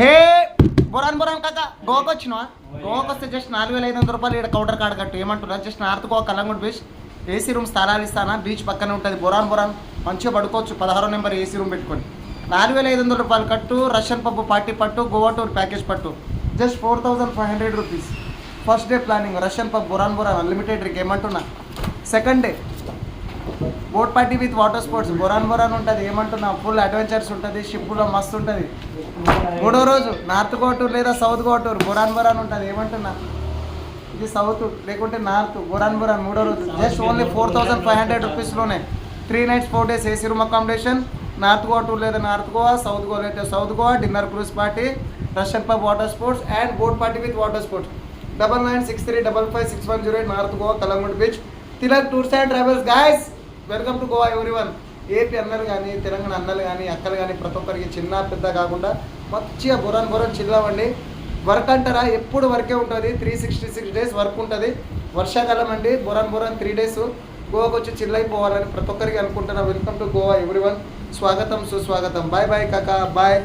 హే boron boron కాక గోవాకి వచ్చినావా? గోవాకి వస్తే జస్ట్ నాలుగు వేల ఐదు వందల రూపాయలు ఇక్కడ కౌంటర్ కార్డ్ కట్టు ఏమంటున్నా? Just North Goa Calangute beach AC room స్థలాలు ఇస్తానా? బీచ్ పక్కనే ఉంటుంది బొరాన్ బొరాన్. మంచిగా పడుకోవచ్చు పదహారో నెంబర్ ఏసీ రూమ్ పెట్టుకొని. నాలుగు వేల ఐదు వందల రూపాయలు కట్టు రష్యన్ పప్పు పార్టీ పట్టు గోవా టూర్ ప్యాకేజ్ పట్టు. Just four thousand five hundred rupees. First day planning Russian pub boron బొరాన్ అన్లిమిటెడ్ డ్రింక్ ఏమంటున్నా? Second day boat party with water sports boron బొరాన్ ఉంటుంది. ఏమంటున్నా ఫుల్ అడ్వెంచర్స్ ఉంటుంది. షిప్లో మస్తు ఉంటుంది. మూడో రోజు నార్త్ గోటూర్ లేదా సౌత్ గోటూర్ బొరాన్ బొరాన్ ఉంటుంది. ఏమంటున్నా? ఇది సౌత్ లేకుంటే నార్త్ బొరాన్ బొరాన్ మూడో రోజు. Just only four thousand five hundred రూపీస్లోనే three nights four days AC room accommodation North Goa tour లేదా నార్త్ గోవా సౌత్ గోవా లేదా South Goa dinner cruise party Russian pub water sports and boat party with water sports double nine six three double five six one zero eight North Goa Calangute beach Tilak tours and travels guys welcome to Goa everyone AP అన్నలు కానీ తెలంగాణ అన్నలు కానీ అక్కలు కానీ ప్రతి ఒక్కరికి చిన్న పెద్ద కాకుండా మంచిగా బొరన్ బొరన్ చిల్లవండి వర్క్ అంటారా? ఎప్పుడు వర్కే ఉంటుంది. Three sixty six days work ఉంటుంది. వర్షాకాలం అండి. బొరన్ బొరన్ త్రీ డేస్ గోవాకి వచ్చి చిల్లైపోవాలని ప్రతి ఒక్కరికి అనుకుంటున్నా. Welcome to Goa everyone స్వాగతం సుస్వాగతం. బాయ్ బాయ్ కాకా. బాయ్